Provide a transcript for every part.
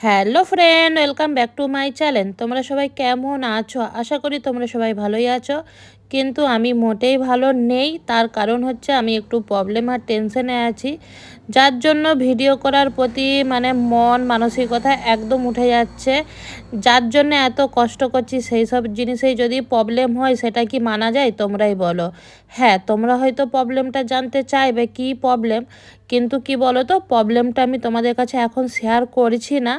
Hello friend welcome back to my channel তোমরা সবাই কেমন আছো? আশা করি তোমরা সবাই ভালোই আছো। কিন্তু আমি মোটেই ভালো নেই। তার কারণ হচ্ছে আমি একটু প্রবলেম আর টেনশনে আছি। যার জন্য ভিডিও করার প্রতি মানে মন, মানসিকতা একদম উঠে যাচ্ছে। যার জন্য এত কষ্ট করছি, সেই সব জিনিসেই যদি প্রবলেম হয়, সেটা কি মানা যায়? তোমরাই বলো। হ্যাঁ তোমরা হয়তো প্রবলেমটা জানতে চাইবে, কি প্রবলেম কিন্তু কি বলো তো প্রবলেমটা আমি তোমাদের কাছে এখন শেয়ার করছি না।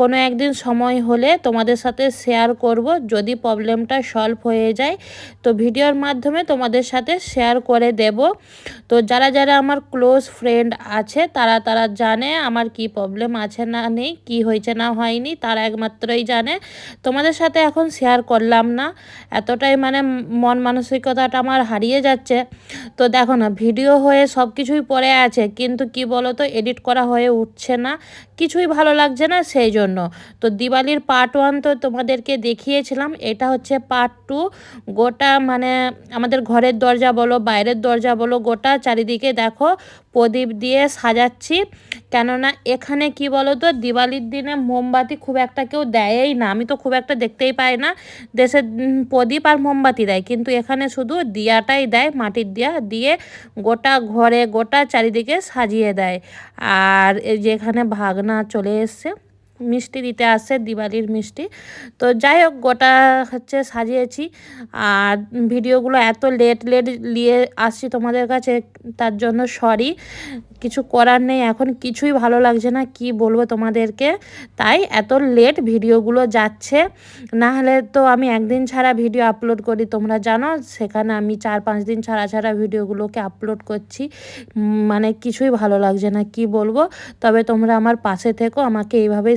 কোনো একদিন সময় হলে তোমাদের সাথে শেয়ার করব। যদি প্রবলেমটা সলভ হয়ে যায় তো ভিডিওর মাধ্যমে তোমাদের সাথে শেয়ার করে দেব। তো যারা যারা আমার ক্লোজ ফ্রেন্ড আছে, তারা তারা জানে আমার কি প্রবলেম আছে না নেই, কি হয়েছে না হয়নি, তারা একমাত্রই জানে। তোমাদের সাথে এখন শেয়ার করলাম না। এতটাই মানে মন মানসিকতাটা আমার হারিয়ে যাচ্ছে। তো দেখো না ভিডিও হয়ে সব কিছুই পড়ে আছে, কিন্তু কি বলো তো এডিট করা হয়ে উঠছে না। কিছুই ভালো লাগছে না সেই জন্য। তো দিওয়ালির পার্ট ওয়ান তো তোমাদেরকে দেখিয়েছিলাম, এটা হচ্ছে পার্ট টু গোটা মানে আমাদের ঘরের দরজা বলো, বাইরের দরজা বলো, গোটা চারিদিকে দেখো প্রদীপ দিয়ে সাজাচ্ছি। কেননা এখানে কি বলো তো দিওয়ালির দিনে মোমবাতি খুব একটা কেউ দেয়ই না। আমি তো খুব একটা দেখতেই পাই না। দেশে প্রদীপ আর মোমবাতি দেয়। কিন্তু এখানে শুধু দিয়াটাই দেয়, মাটির দিয়া দিয়ে গোটা ঘরে গোটা চারিদিকে সাজিয়ে দেয়। আর যেখানে ভাগনা চলে এসছে। মিষ্টি দিতে আসছে দিওয়ালির মিষ্টি। তো যাই হোক গোটা হচ্ছে সাজিয়েছি। আর ভিডিওগুলো এত লেট লেট নিয়ে আসছি তোমাদের কাছে, তার জন্য সরি কিছু করার নেই, এখন কিছুই ভালো লাগছে না, কি বলব তোমাদেরকে? তাই এত লেট ভিডিওগুলো যাচ্ছে। না হলে তো আমি একদিন ছাড়া ভিডিও আপলোড করি, তোমরা জানো? সেখানে আমি চার পাঁচ দিন ছাড়া ছাড়া ভিডিওগুলোকে আপলোড করছি। মানে কিছুই ভালো লাগছে না, কি বলব? তবে তোমরা আমার পাশে থেকো, আমাকে এইভাবেই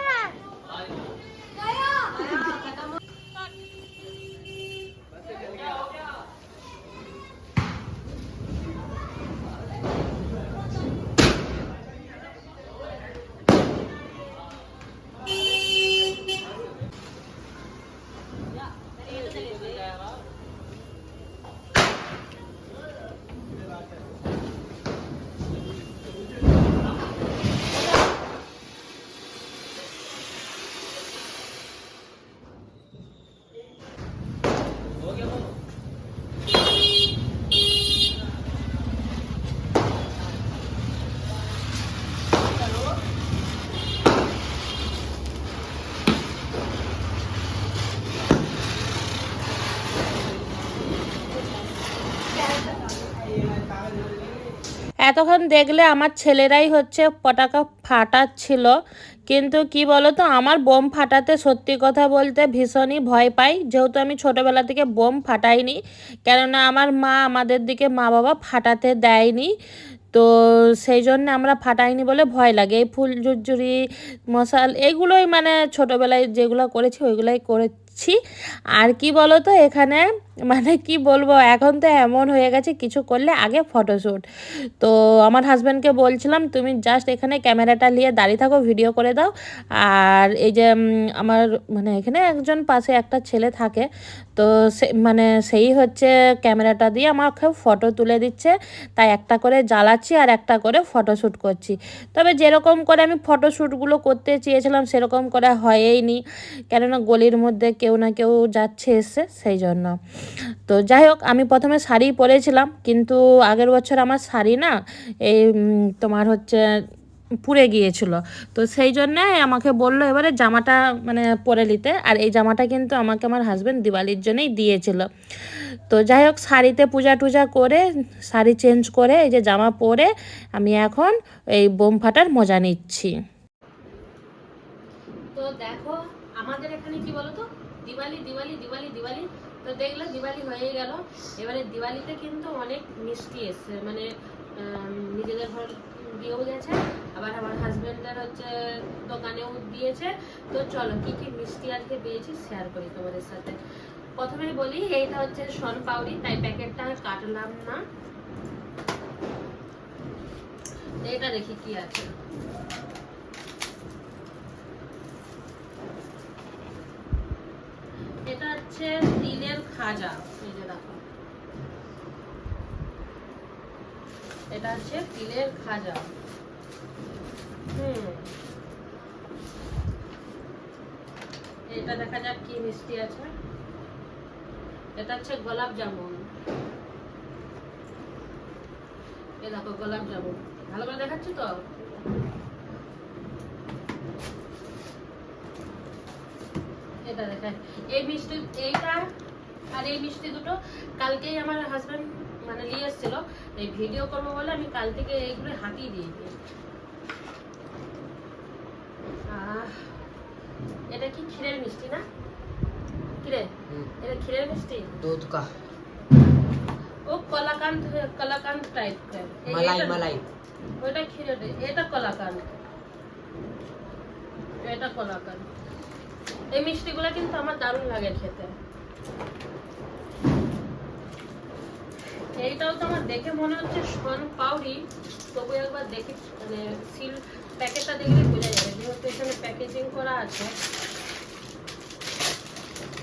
এতক্ষণ দেখলে আমার ছেলেরাই হচ্ছে পটাকা ফাটাচ্ছিল। কিন্তু কি বলতো, আমার বোম ফাটাতে সত্যি কথা বলতে ভীষণই ভয় পাই। যেহেতু আমি ছোটোবেলা থেকে বোম ফাটাইনি, কেননা আমার মা আমাদের দিকে মা বাবা ফাটাতে দেয়নি। তো সেই জন্য আমরা ফাটাইনি বলে ভয় লাগে। এই ফুল, ঝুরঝুরি, মশাল এগুলোই মানে ছোটোবেলায় যেগুলো করেছি, ওইগুলোই করেছি। আর কি বলো তো এখানে মানে কি বলব, এখন তো এমন হয়ে গেছে, কিছু করলে আগে ফটোশ্যুট তো আমার হাজব্যান্ডকে বলছিলাম, তুমি জাস্ট এখানে ক্যামেরাটা নিয়ে দাঁড়িয়ে থাকো ভিডিও করে দাও। আর এই যে আমার মানে এখানে একজন পাশে একটা ছেলে থাকে, তো সে মানে সেই হচ্ছে ক্যামেরাটা দিয়ে আমাকে ফটো তুলে দিচ্ছে। তাই একটা করে জ্বালাচ্ছি আর একটা করে ফটোশ্যুট করছি। তবে যেরকম করে আমি ফটোশ্যুটগুলো করতে চেয়েছিলাম, সেরকম করে হয়েইনি কেননা গলির মধ্যে কেউ না কেউ যাচ্ছে এসছে, সেই জন্য। তো যাই হোক আমি প্রথমে শাড়ি পরেছিলাম, কিন্তু আগের বছর আমার শাড়ি না এই তোমার হচ্ছে পুড়ে গিয়েছিল। তো সেই জন্যে আমাকে বলল এবারে জামাটা মানে পরে নিতে, আর এই জামাটা কিন্তু আমাকে আমার হাজব্যান্ড দিওয়ালির জন্যই দিয়েছিল। তো যাই হোক শাড়িতে পূজা টুজা করে, শাড়ি চেঞ্জ করে, এই যে জামা পরে আমি এখন এই বোম ফাটার মজা নিচ্ছি। তো দেখো, আমাদের এখানে কি বলো তো দিওয়ালি দিওয়ালি দিওয়ালি দিওয়ালি তো দেখল দিওয়ালি হয়ে গেল। এবারে দিওয়ালিতে কিন্তু অনেক মিষ্টি এসছে। মানে নিজেদের ঘর দিয়েও গেছে, আবার আমার হাজবেন্ডের হচ্ছে দোকানেও দিয়েছে। তো চলো, কি কি মিষ্টি আজকে পেয়েছি শেয়ার করি তোমাদের সাথে। প্রথমে বলি, এইটা হচ্ছে সন পাউরি, তাই প্যাকেটটা কাটলাম না। এটা দেখি কি আছে এটা হচ্ছে তিলের খাজা। এই যে দেখো। এটা হচ্ছে তিলের খাজা। হুম। এটা দেখা যাক কি মিষ্টি আছে। এটা হচ্ছে গোলাপ জামুন। এ দেখো গোলাপ জামুন। ভালো করে দেখাচ্ছি তো? এটা দেখায় এই মিষ্টি এইটা আর এই মিষ্টি দুটো কালকেই আমার হাজব্যান্ড মানে নিয়ে এসেছিল। এই ভিডিও করব বলে আমি কাল থেকে এইগুলো হাতিয়ে দিই। এটা কি ক্ষীরের মিষ্টি না? ক্ষীরে? এটা ক্ষীরের মিষ্টি? দুধ কা ও কলাকান্ত কলাকান্ত টাইপ মালাই মালাই। ওটা ক্ষীরের এটা কলাকান্ত এটা কলাকান্ত এই মিষ্টিগুলো কিন্তু আমার দারুণ লাগে খেতে। এইটাও তো আমার দেখে মনে হচ্ছে শন পাউরি তবু একবার দেখি মানে সিল প্যাকেটটা দেখলে বোঝা যাবে। যেহেতু এখানে প্যাকেজিং করা আছে।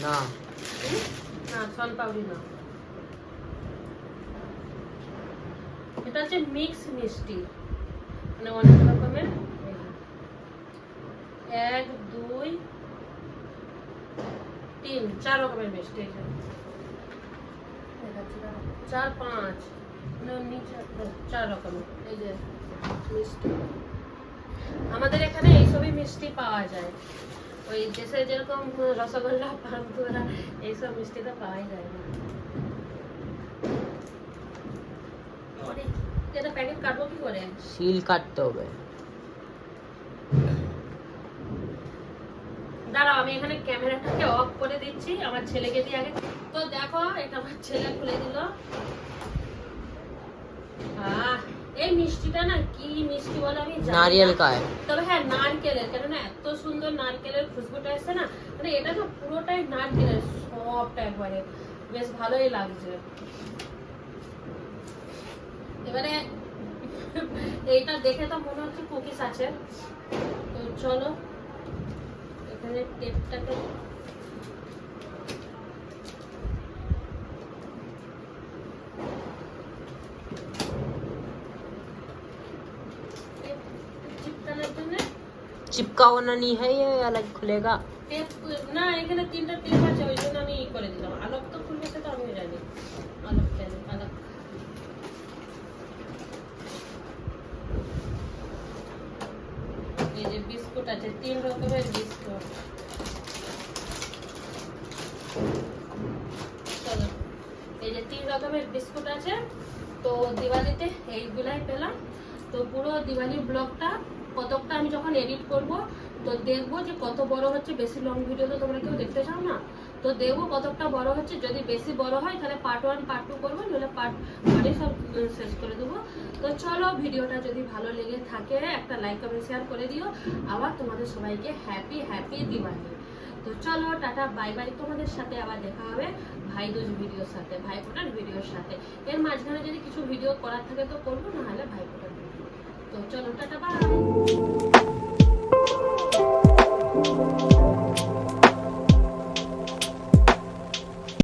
হুম? না শন পাউরি না। এটা হচ্ছে মিক্স মিষ্টি। মানে অনেক রকমের। এক দুই তিন চার রকমের মিষ্টি চার পাঁচ। চার রকমের এই যে। মিষ্টি। আমাদের এখানে এইসবই মিষ্টি পাওয়া যায়। ওই দেশে যেরকম রসগোল্লা পান্তুরা এইসব মিষ্টি তো পাওয়াই যায়। না এটা প্যাকেট কাটবো কি করে? শিল কাটতে হবে। দাঁড়াও আমি এখানে ক্যামেরাটাকে অফ করে দিচ্ছি আমার ছেলেকে দিয়ে আগে তো দেখো এটা আমার ছেলে খুলে দিল। এই মিষ্টিটা না কি মিষ্টি বলে আমি নারিয়েল কায়। তবে হ্যাঁ নারকেলের কেননা এত সুন্দর নারকেলের খুশবুটা আসছে না মানে এটা তো পুরোটাই নারকেলের সবটা একবারে। বেশ ভালোই লাগছে। এবারে এইটা দেখে তো মনে হচ্ছে কুকিজ আছে। তো চলো এখানে টেপটাকে টেপ চিপকানোর জন্য चिपका होना नहीं है ये अलग खुलेगा টেপ না এখানে তিনটা টেপ আছে ওই জন্য আমি ই করে দিলাম আলোক তো খুলবে সেটা আমি জানি বিস্কুট আছে, তিন রকমের বিস্কুট। এই যে তিন রকমের বিস্কুট আছে, তো দিওয়ালিতে এইগুলাই পেলাম। তো পুরো দিওয়ালির ব্লগটা কতকটা আমি যখন এডিট করব তো দেখব যে কত বড় হচ্ছে বেশি লং ভিডিও তো তোমরা কেউ দেখতে চাও না? তো দেখব কতটা বড় হচ্ছে, যদি বেশি বড় হয় তাহলে পার্ট ওয়ান পার্ট টু করব নাহলে পার্ট ওয়ানে সব শেষ করে দেবো। তো চলো ভিডিওটা যদি ভালো লেগে থাকে, একটা লাইক কমেন্ট শেয়ার করে দিও। আবার তোমাদের সবাইকে হ্যাপি হ্যাপি দিওয়ালি তো চলো টাটা বাই বাই তোমাদের সাথে আবার দেখা হবে ভাই দুজ ভিডিওর সাথে ভাই ফোটার ভিডিওর সাথে। এর মাঝখানে যদি কিছু ভিডিও করার থাকে তো করব, নাহলে ভাই ফোটার ভিডিও তো চলো টাটা বাই Música